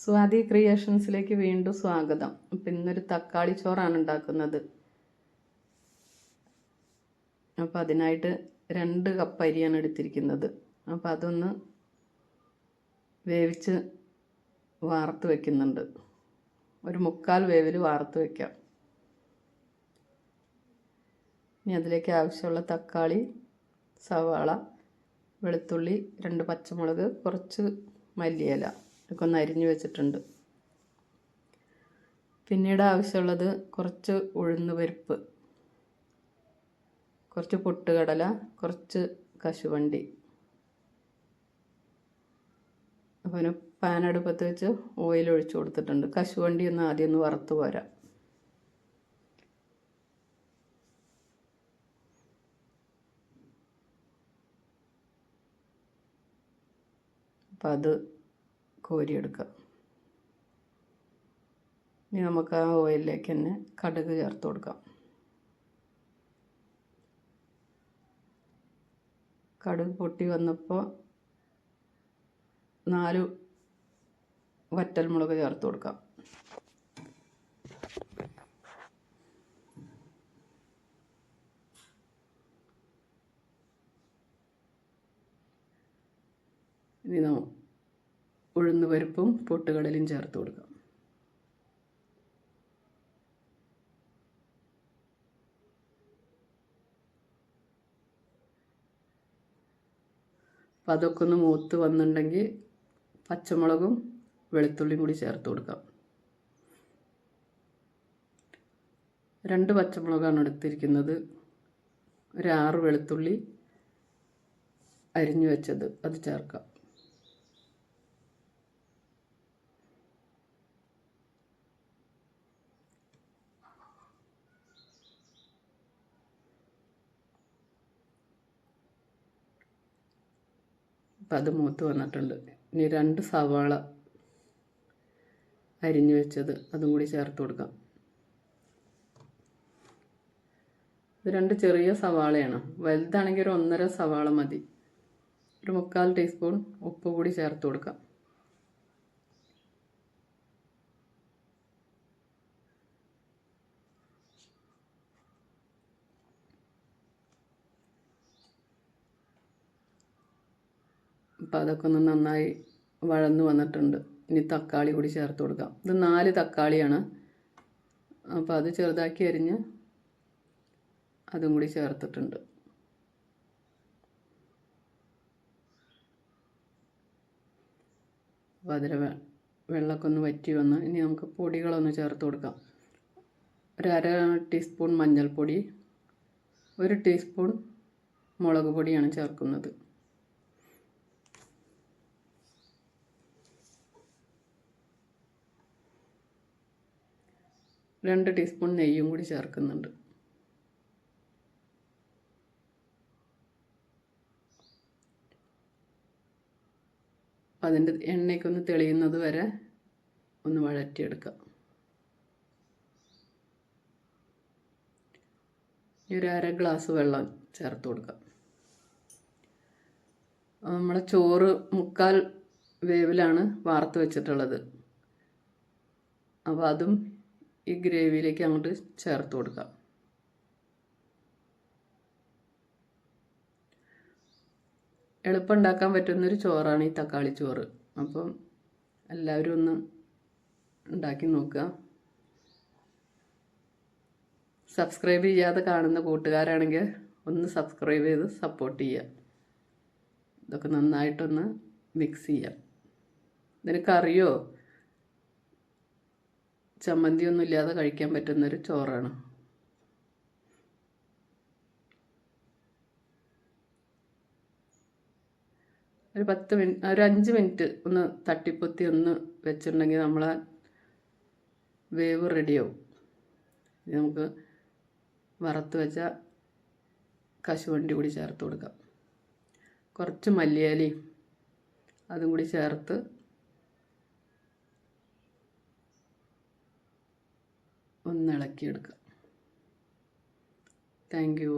സ്വാതി ക്രിയേഷൻസിലേക്ക് വീണ്ടും സ്വാഗതം. അപ്പം ഇന്നൊരു തക്കാളി ചോറാണ് ഉണ്ടാക്കുന്നത്. അപ്പോൾ അതിനായിട്ട് രണ്ട് കപ്പ് അരിയാണ് എടുത്തിരിക്കുന്നത്. അപ്പോൾ അതൊന്ന് വേവിച്ച് വാർത്ത് വയ്ക്കുന്നുണ്ട് ഒരു മുക്കാൽ വേവിൽ വാർത്ത് വയ്ക്കാം ഇനി അതിലേക്ക് ആവശ്യമുള്ള തക്കാളി സവാള വെളുത്തുള്ളി രണ്ട് പച്ചമുളക് കുറച്ച് മല്ലിയില. ഇതൊക്കെ ഒന്ന് അരിഞ്ഞു വെച്ചിട്ടുണ്ട്. പിന്നീട് ആവശ്യമുള്ളത് കുറച്ച് ഉഴുന്ന് പരിപ്പ് കുറച്ച് പൊട്ടുകടല കുറച്ച് കശുവണ്ടി. അപ്പോൾ ഒരു പാൻ അടുപ്പത്ത് വെച്ച് ഓയിൽ ഒഴിച്ചു കൊടുത്തിട്ടുണ്ട്. കശുവണ്ടി ഒന്ന് ആദ്യം ഒന്ന് വറുത്ത് പോരാം. അപ്പം അത് കോരിയെടുക്കാം ഇനി നമുക്ക് ആ ഓയിലിലേക്ക് തന്നെ കടുക് ചേർത്ത് കൊടുക്കാം. കടുക് പൊട്ടി വന്നപ്പോൾ നാല് വറ്റൽമുളക് ചേർത്ത് കൊടുക്കാം. ഇനി നാം ഉഴുന്ന് പരിപ്പും പൊട്ടുകടലും ചേർത്ത് കൊടുക്കാം. അപ്പം അതൊക്കെ ഒന്ന് മൂത്ത് വന്നിട്ടുണ്ടെങ്കിൽ പച്ചമുളകും വെളുത്തുള്ളിയും കൂടി ചേർത്ത് കൊടുക്കാം. രണ്ട് പച്ചമുളകാണ് എടുത്തിരിക്കുന്നത്. ഒരു ആറ് വെളുത്തുള്ളി അരിഞ്ഞു വെച്ചത് അത് ചേർക്കാം. അപ്പം അത് മൂത്ത് വന്നിട്ടുണ്ട്. ഇനി രണ്ട് സവാള അരിഞ്ഞു വെച്ചത് അതും കൂടി ചേർത്ത് കൊടുക്കാം. ഇത് രണ്ട് ചെറിയ സവാളയാണ്. വലുതാണെങ്കിൽ ഒരു ഒന്നര സവാള മതി. ഒരു മുക്കാൽ ടീസ്പൂൺ ഉപ്പ് കൂടി ചേർത്ത് കൊടുക്കാം. അപ്പോൾ അതൊക്കെ ഒന്ന് നന്നായി വഴന്നു വന്നിട്ടുണ്ട്. ഇനി തക്കാളി കൂടി ചേർത്ത് കൊടുക്കാം. ഇത് നാല് തക്കാളിയാണ്. അപ്പോൾ അത് ചെറുതാക്കി അരിഞ്ഞ് അതും കൂടി ചേർത്തിട്ടുണ്ട്. അപ്പോൾ അതിൽ വെള്ളമൊക്കെ ഒന്ന് വറ്റി വന്ന് ഇനി നമുക്ക് പൊടികളൊന്ന് ചേർത്ത് കൊടുക്കാം. ഒരു അര ടീസ്പൂൺ മഞ്ഞൾപ്പൊടി ഒരു ടീസ്പൂൺ മുളക് പൊടിയാണ് ചേർക്കുന്നത്. രണ്ട് ടീസ്പൂൺ നെയ്യും കൂടി ചേർക്കുന്നുണ്ട്. അതിന്റെ എണ്ണയ്ക്കൊന്ന് തെളിയുന്നത് വരെ ഒന്ന് വഴറ്റിയെടുക്കാം. ഒരു അര ഗ്ലാസ് വെള്ളം ചേർത്ത് കൊടുക്കാം. നമ്മളെ ചോറ് മുക്കാൽ വേവിലാണ് വാർത്ത് വെച്ചിട്ടുള്ളത്. അപ്പോൾ അതും ഈ ഗ്രേവിയിലേക്ക് അങ്ങോട്ട് ചേർത്ത് കൊടുക്കാം. എളുപ്പം ഉണ്ടാക്കാൻ പറ്റുന്നൊരു ചോറാണ് ഈ തക്കാളി ചോറ്. അപ്പം എല്ലാവരും ഒന്ന് ഉണ്ടാക്കി നോക്കുക. സബ്സ്ക്രൈബ് ചെയ്യാതെ കാണുന്ന കൂട്ടുകാരാണെങ്കിൽ ഒന്ന് സബ്സ്ക്രൈബ് ചെയ്ത് സപ്പോർട്ട് ചെയ്യുക. ഇതൊക്കെ നന്നായിട്ടൊന്ന് മിക്സ് ചെയ്യാം. ഇതിന് കറിയോ ചമ്മന്തിയൊന്നും ഇല്ലാതെ കഴിക്കാൻ പറ്റുന്നൊരു ചോറാണ്. ഒരു പത്ത് മിനിറ്റ് ഒരു അഞ്ച് മിനിറ്റ് ഒന്ന് തട്ടിപ്പൊത്തി ഒന്ന് വെച്ചിട്ടുണ്ടെങ്കിൽ നമ്മൾ വേവ് റെഡിയാവും. നമുക്ക് വറുത്ത് വെച്ച കശുവണ്ടി കൂടി ചേർത്ത് കൊടുക്കാം. കുറച്ച് മല്ലിയാലി അതും കൂടി ചേർത്ത് ഒന്ന് ഇളക്കിയെടുക്കാം താങ്ക് യു